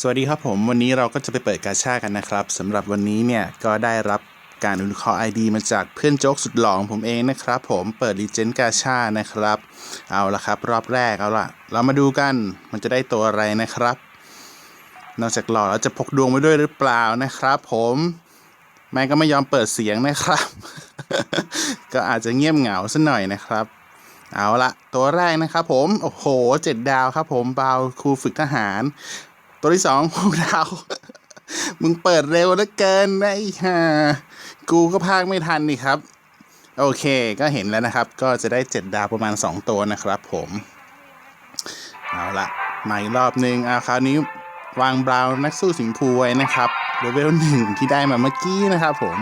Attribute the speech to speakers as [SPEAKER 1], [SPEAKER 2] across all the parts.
[SPEAKER 1] สวัสดีครับผมวันนี้เราก็จะไปเปิดกาชากันนะครับสำหรับวันนี้เนี่ยก็ได้รับการอนุเคราะห์ ID มาจากเพื่อนโจ๊กสุดหล่องผมเองนะครับ ผมเปิดรีเจนกาชานะครับ เอาละครับ รอบแรกเอาละเรามาดูกันมันจะได้ตัวอะไรนะครับ นอกจากหล่อแล้วจะพกดวงไว้ด้วยหรือเปล่านะครับ ผมแม่ก็ไม่ยอมเปิดเสียงนะครับ ก็อาจจะเงียบเหงาสักหน่อยนะครับเอาละตัวแรกนะครับผม โอ้โหเจ็ดดาวครับผมเบาครูฝึกทหาร ตัวที่สองพวกเรา มึงเปิดเร็วเหลือเกินนะไอ้ห่ากูก็พากไม่ทันนี่ครับ โอเคก็เห็นแล้วนะครับ ก็จะได้เจ็ดดาวประมาณ 2 ตัวนะครับผม เอาละมาอีกรอบหนึ่งเอาคราวนี้วางบราวนักสู้สิงห์ภูไว้นะครับเลเวลหนึ่งที่ได้มาเมื่อกี้นะครับผม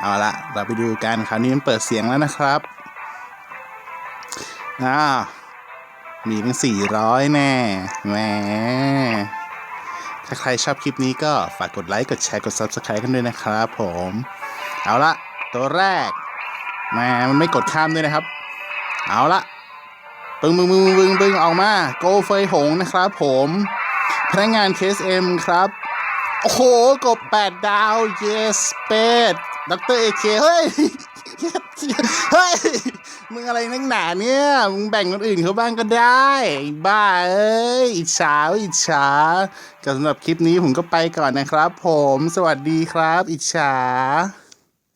[SPEAKER 1] เอาละเราไปดูกันคราวนี้มันเปิดเสียงแล้วนะครับอ่ามีทั้ง400 แน่แหม ถ้าใครชอบคลิปนี้ก็ฝากกดไลค์ กดแชร์ กด Subscribe กันด้วยนะครับผม เอาละตัวแรกแหมมันไม่กดข้ามด้วยนะครับ เอาละปึ้งปึ้งปึ้งปึ้งปึ้งออกมา โกเฟยหงนะครับผม พนักงานเคสเอ็มครับ โอ้โห กบ 8 ดาว yes เป็ด ด็อกเตอร์เอเคเฮ้ยเฮ้ย มึงอะไรนักหนาเนี่ย มึงแบ่งคนอื่นเขาบ้างก็ได้บ้าเอ้ย อิจฉาอิจฉาก็สำหรับคลิปนี้ผมก็ไปก่อนนะครับผม สวัสดีครับ อิจฉา